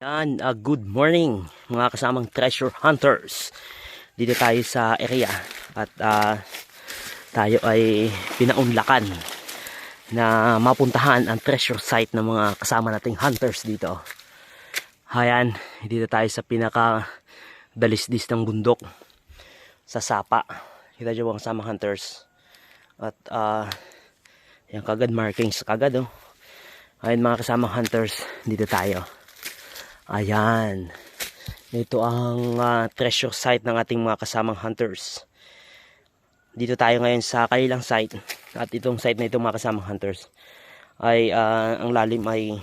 Yan, uh, good morning mga kasamang treasure hunters. Dito tayo sa area at ah, tayo ay pinaunlakan na mapuntahan ang treasure site ng mga kasama nating hunters dito. Hayan, dito tayo sa pinaka dalisdis ng bundok sa Sapa. Kita nyo mga kasama hunters. At ah, yan kagad markings kagad oh. Ayun mga kasama hunters, dito tayo. Ayan. Ito ang ah, treasure site ng ating mga kasamang hunters. Dito tayo ngayon sa kanilang site. At itong site na ito mga kasamang hunters ay ah, ang lalim ay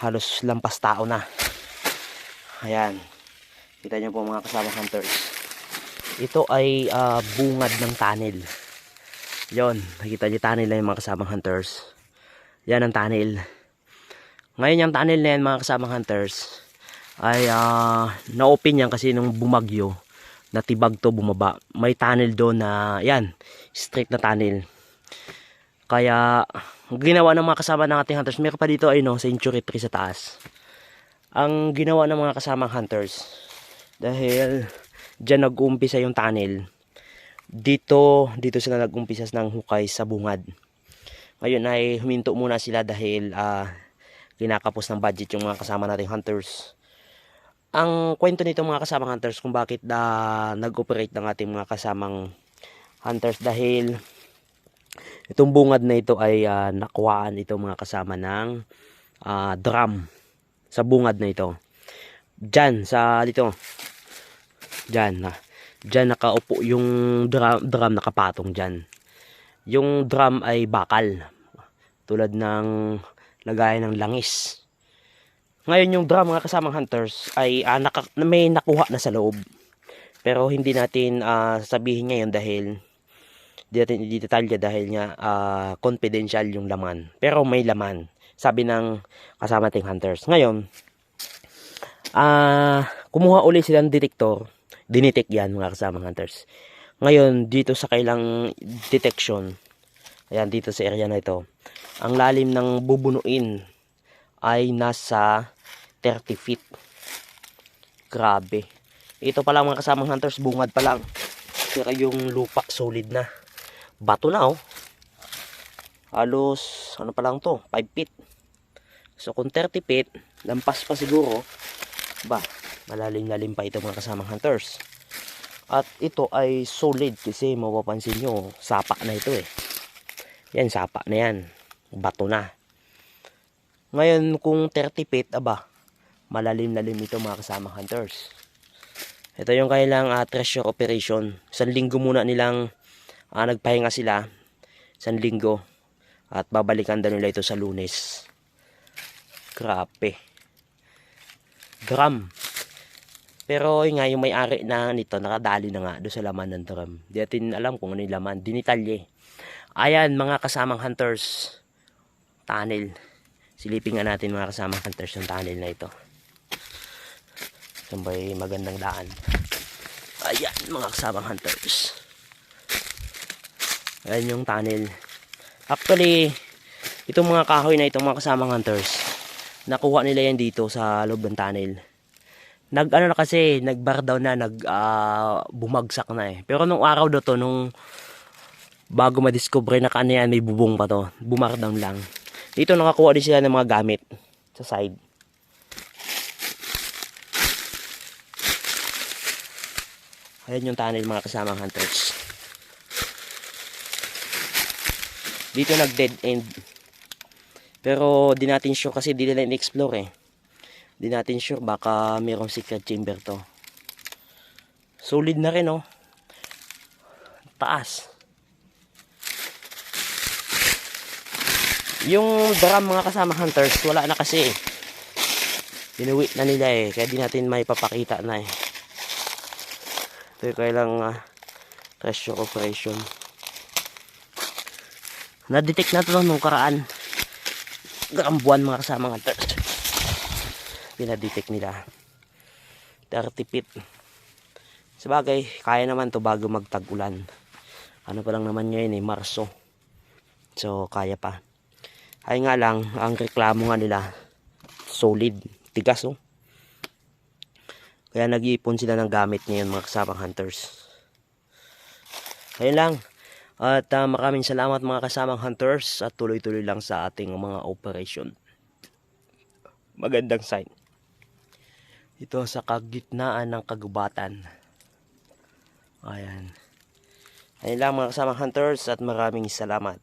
halos lampas tao na. Ayan. Kita niyo po mga kasamang hunters. Ito ay ah, bungad ng tunnel. Yon, nakita niyo tunnel na yung mga kasamang hunters. Yan ang tunnel. Ngayon yung tunnel na yan mga kasamang hunters ay ah, na-open yan kasi nung bumagyo natibag to bumaba. May tunnel doon na yan, straight na tunnel. Kaya ginawa ng mga kasama ng ating hunters, meron pa dito ay no, century tree sa taas. Ang ginawa ng mga kasamang hunters dahil diyan nag-uumpisa yung tunnel. Dito, dito sila nag-umpisa ng hukay sa bungad. Ngayon ay huminto muna sila dahil ah, kinakapos ng budget yung mga kasama nating hunters. Ang kwento nito mga kasamang hunters kung bakit na nag-operate ng ating mga kasamang hunters dahil itong bungad na ito ay ah, nakuhaan ito mga kasama ng ah, drum sa bungad na ito. Diyan sa dito. Diyan na. Diyan nakaupo yung drum, drum nakapatong diyan. Yung drum ay bakal tulad ng lagayan ng langis. Ngayon yung drum mga kasamang hunters ay ah, naka, may nakuha na sa loob. Pero hindi natin ah, sabihin ngayon dahil hindi natin i-detalya dahil nga ah, confidential yung laman. Pero may laman. Sabi ng kasama ting hunters. Ngayon, ah kumuha uli sila ng detector. Dinitik yan mga kasamang hunters. Ngayon, dito sa kailang detection, ayan dito sa area na ito, ang lalim ng bubunuin ay nasa 30 feet. Grabe. Ito pa lang mga kasamang hunters, bungad pa lang. Pero yung lupa solid na. Bato na oh. Halos, ano pa lang to, 5 feet. So kung 30 feet, lampas pa siguro, ba, malalim-lalim pa ito mga kasamang hunters. At ito ay solid kasi mapapansin nyo, sapa na ito eh. Yan, sapa na yan. Bato na. Ngayon, kung 30 feet, aba, malalim-lalim ito mga kasama hunters. Ito yung kailang ah, treasure operation. Isang linggo muna nilang ah, nagpahinga sila. Isang linggo. At babalikan daw nila ito sa lunes. Grabe. Drum. Pero yun nga, yung may-ari na nito, nakadali na nga doon sa laman ng drum. Di natin alam kung ano yung laman. Dinitalye. Ayan, mga kasamang hunters. Tunnel. Silipin nga natin mga kasamang hunters yung tunnel na ito. Sambay magandang daan. Ayan, mga kasamang hunters. Ayan yung tunnel. Actually, itong mga kahoy na itong mga kasamang hunters, nakuha nila yan dito sa loob ng tunnel. Nag ano na kasi, nag-bar down na, nag ah, bumagsak na eh. Pero nung araw daw to, nung bago ma-discover na yan, may bubong pa to. Bumar down lang. Dito nakakuha din sila ng mga gamit sa side. Ayan yung tunnel mga kasamang hunters. Dito nag dead end. Pero di natin sure kasi di nila in-explore eh. Di natin sure baka mayroong secret chamber to. Solid na rin oh. Taas. Yung drum mga kasama hunters, wala na kasi eh. Binuwi na nila eh. Kaya di natin may papakita na eh. Ito yung kailang uh, treasure operation. Na-detect na ito nung karaan. Garambuan mga kasama hunters. Pinadetect nila. 30 feet. Sabagay, kaya naman to bago magtag-ulan. Ano pa lang naman ngayon eh, Marso. So, kaya pa. Ay nga lang, ang reklamo nga nila, solid. tigas oh. Kaya nag-iipon sila ng gamit ngayon mga kasamang hunters. Ayun lang. At ah, maraming salamat mga kasamang hunters at tuloy-tuloy lang sa ating mga operation. Magandang sign. Ito sa kagitnaan ng kagubatan. Ayan. Ayun lang mga kasamang hunters at maraming salamat.